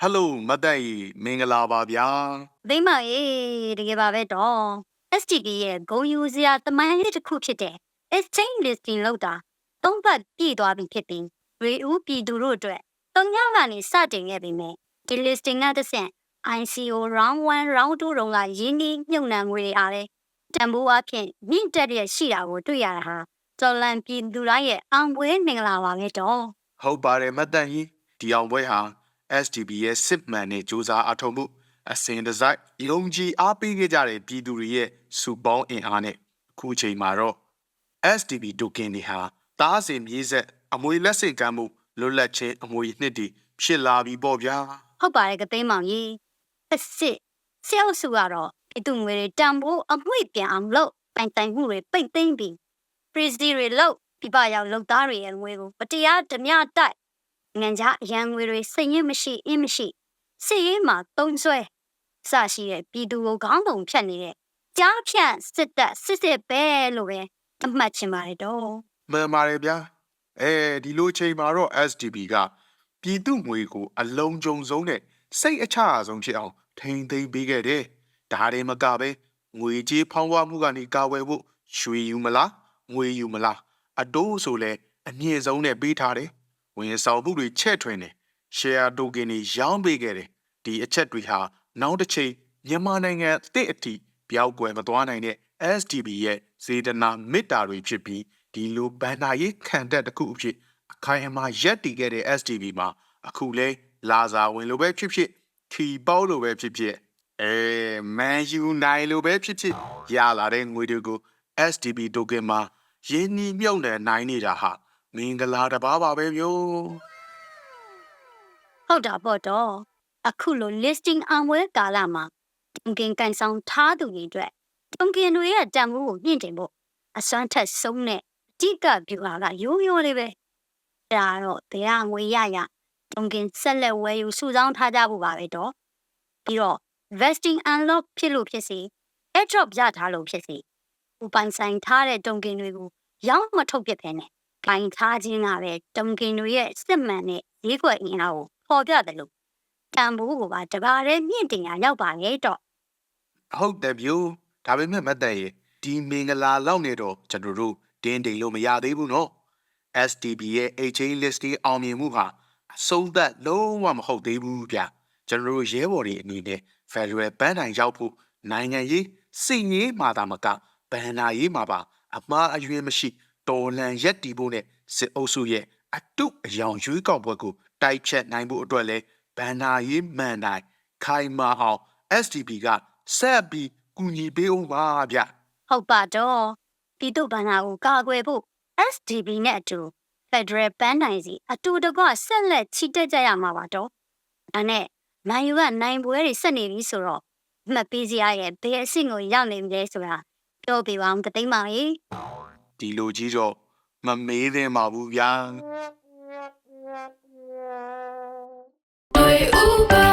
ဟယ်လိုမတ်တက်ကြီးမင်္ဂလာပါဗျာသိမ့်မရေတကယ်ပါပဲတော့ STD ရဲ့ဂုံယူစရာတမိုင်းလေးတစ်ခုဖြစ်တဲ့ exchange listing လောက်တာသုံးပတ်ပြည့်သွားပြီဖြစ်ပြီးရေဦးပြည်သူတို့အတွက်တုံညောင်းကနေစတင်ခဲ့ပြီမယ်ဒီ listing ကတစ်ဆင့် ICO round 1 round 2တုန်းကရင်းနှီးမြုပ်နှံငွေတွေအားလဲတန်ဖိုးအဖြစ်မြင့်တက်ရရှိတာကိုတွေ့ရတာဟာတော်လန်ပြည်သူတိုင်းရဲ့အောင်ပွဲမင်္ဂလာပါပဲတော့ဟုတ်ပါတယ်မတ်တက်ကြီးဒီအောင်ပွဲဟာ STB ရဲ့စစ်မှန်တဲ့စူးစမ်းအထောက်မှုအစဉ်တစိုက်ယုံကြည်အားပေးခဲ့ကြတဲ့ပြည်သူတွေရဲ့စုပေါင်းအင်အားနဲ့အခုချိန်မှာတော့ STB token တွေဟာတားစင်မြေးဆက်အမွေလက်စင်ကမ်းမှုလွတ်လပ်ခြင်းအမွေနှစ်တွေဖြစ်လာပြီပေါ့ဗျာဟုတ်ပါတယ်ကသိမ်းမောင်ကြီးအစ်စစ်ဆဲအုပ်စုကတော့ပြည်သူငွေတွေတန်ဖိုးအမွေပြန်အောင်လုပ်တိုင်တိုင်မှုတွေပိတ်သိမ်းပြီး freeze တွေလုပ်ပြပရောက်လုပ်သားတွေရဲ့ငွေကိုမတရားဓမြတိုက် ငံကြအရန်ငွေတွေစိတ်ရင်းမရှိအင်းမရှိစစ်ရေးမှာတုံးဆွဲစရှိတဲ့ပြည်သူကိုခေါင်းပုံဖြတ်နေတဲ့ကြားဖြန့်စစ်တပ်စစ်စစ်ပဲလို့ပဲအမှတ်ချင်ပါတယ်တော့မှန်ပါတယ်ဗျာအဲဒီလိုချိန်မှာတော့ STB ကပြည်သူငွေကိုအလုံးကြုံဆုံးနဲ့စိတ်အချအဆုံးဖြစ်အောင်ထိမ့်သိမ်းပေးခဲ့တယ်ဒါတွေမကပဲငွေကြေးဖောင်းပွားမှုကနေကာဝယ်ဖို့ရွှေယူမလားငွေယူမလားအတိုးဆိုလဲအမြင့်ဆုံးနဲ့ပေးထားတယ် ဝင်ဆောင်မှုတွေချဲ့ထွင်တယ် share token တွေရောင်းပေးခဲ့တယ်ဒီအချက်တွေဟာနောက်တစ်ချိန်မြန်မာနိုင်ငံအသစ်အထိပြောက်ကွယ်မသွားနိုင်တဲ့ STB ရဲ့စေတနာမေတ္တာတွေဖြစ်ပြီးဒီလိုဘန်နာရေးခံတက်တစ်ခုအဖြစ်အခိုင်အမာရက်တည်ခဲ့တဲ့ STB မှာအခုလဲလာစာဝင်လိုပဲဖြစ်ဖြစ်ခီပေါလိုပဲဖြစ်ဖြစ်အဲမန်ယူနိုင်လိုပဲဖြစ်ဖြစ်ရလာတဲ့ငွေတွေကို STB token မှာရင်းနှီးမြုပ်နှံနိုင်နေတာဟာ မင်္ဂလာတစ်ပါးပါပဲမျိုးဟုတ်တာပေါ့တော့အခုလို listing အောင်ပွဲကာလမှာတုံကင်ကန်ဆောင်ထားသူတွေအတွက်တုံကင်တွေရဲ့တန်ဖိုးကိုမြင့်တင်ဖို့အစွမ်းထက်ဆုံးတဲ့အဓိကဗျူဟာကရိုးရိုးလေးပဲဒါတော့တရားငွေရရတုံကင်ဆက်လက်ဝယ်ယူစုဆောင်းထားကြဖို့ပါပဲတော့ပြီးတော့ vesting unlock ဖြစ်လို့ဖြစ်စီ airdrop ရထားလို့ဖြစ်စီဥပိုင်ဆိုင်ထားတဲ့တုံကင်တွေကိုရောင်းမထုတ်ပြစ်ဖ ೇನೆ ဂိုင်ထားခြင်းကပဲတုံကင်တွေရဲ့စစ်မှန်တဲ့ဈေးကွက်အင်အားကိုပေါ်ပြတယ်လို့တန်ဖိုးကိုပါတပါးတည်းမြင့်တင်ရရောက်ပါလေတော့ဟုတ်တယ်ဗျို့ဒါပေမဲ့မတ်တန်ရေဒီမင်္ဂလာလောက်နေတော့ကျွန်တော်တို့တင်းတိမ်လို့မရသေးဘူးနော် STB ရဲ့ exchange listing အောင်မြင်မှုဟာအဆုံးသတ်လုံးဝမဟုတ်သေးဘူးဗျကျွန်တော်တို့ရဲဘော်တွေအနေနဲ့ Federal ဘန်းတိုင်ရောက်ဖို့နိုင်ငံရေးစိတ်ငြိမ်းမာတာမကဘန်နာရေးမှာပါအမှားအယွင်းမရှိ တော်လန်ရက်တီဖို့နဲ့စစ်အုပ်စုရဲ့အတုအယောင်ရွေးကောက်ပွဲကိုတိုက်ချက်နိုင်ဖို့အတွက်လဲဘန်နာရေးမှန်တိုင်းခိုင်မာအောင် STB ကဆက်ပြီးကူညီပေးအောင်ပါဗျဟုတ်ပါတော့ပြည်သူ့ဘဏ္ဍာကိုကာကွယ်ဖို့ SDB နဲ့အတူ Federal ဘန်းနိုင်စီအတူတကွဆက်လက်ချီတက်ကြရမှာပါတော့ဒါနဲ့နိုင်ယူကနိုင်ပွဲတွေဆက်နေပြီဆိုတော့အမှတ်ပေးစရာရဲ့ဘယ်အဆင့်ကိုရောက်နေပြီလဲဆိုတာပြောပြပါအောင်တသိမ်းပါရေ ဒီလိုကြီးတော့မမေးသင့်ပါဘူးဗျာ Oi, Uber.